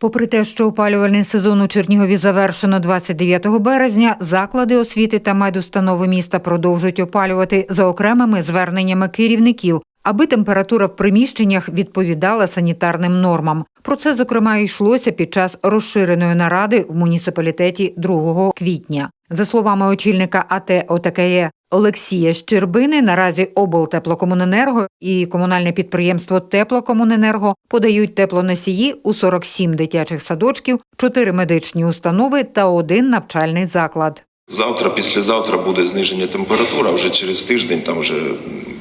Попри те, що опалювальний сезон у Чернігові завершено 29 березня, заклади освіти та медустанови міста продовжують опалювати за окремими зверненнями керівників, аби температура в приміщеннях відповідала санітарним нормам. Про це, зокрема, йшлося під час розширеної наради в муніципалітеті 2 квітня. За словами очільника АТ ОТКЄ Олексія Щербини, наразі облтеплокомуненерго і комунальне підприємство Теплокомуненерго подають теплоносії у 47 дитячих садочків, 4 медичні установи та один навчальний заклад. Завтра, післязавтра буде зниження температури, вже через тиждень там вже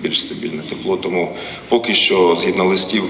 більш стабільне тепло. Тому поки що, згідно листів,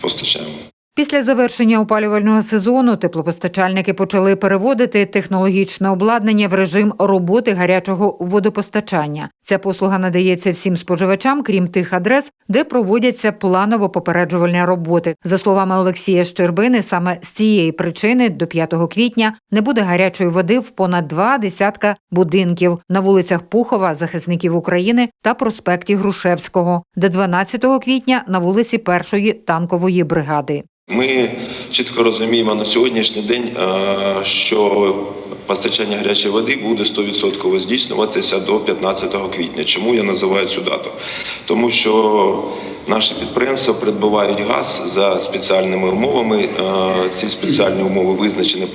постачаємо. Після завершення опалювального сезону теплопостачальники почали переводити технологічне обладнання в режим роботи гарячого водопостачання. Ця послуга надається всім споживачам, крім тих адрес, де проводяться планово-попереджувальні роботи. За словами Олексія Щербини, саме з цієї причини до 5 квітня не буде гарячої води в понад два десятка будинків на вулицях Пухова, захисників України та проспекті Грушевського, де 12 квітня на вулиці першої танкової бригади. Ми чітко розуміємо на сьогоднішній день, е, що постачання гарячої води буде 100% здійснюватися до 15 квітня. Чому я називаю цю дату? Тому що наші підприємства придбають газ за спеціальними умовами. Е, Ці спеціальні умови визначені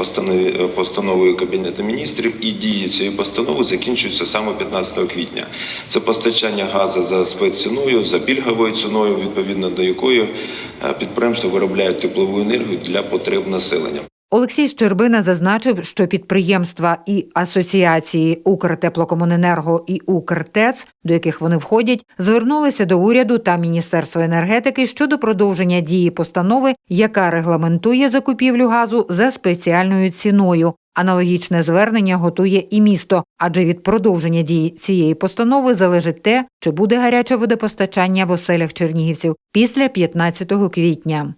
постановою Кабінету міністрів, і дії цієї постанови закінчуються саме 15 квітня. Це постачання газу за спецціною, за пільговою ціною, відповідно до якої е, підприємства виробляють теплову енергію для потреб населення. Олексій Щербина зазначив, що підприємства і асоціації Укртеплокомуненерго і Укртец, до яких вони входять, звернулися до уряду та Міністерства енергетики щодо продовження дії постанови, яка регламентує закупівлю газу за спеціальною ціною. Аналогічне звернення готує і місто, адже від продовження дії цієї постанови залежить те, чи буде гаряче водопостачання в оселях чернігівців після 15 квітня.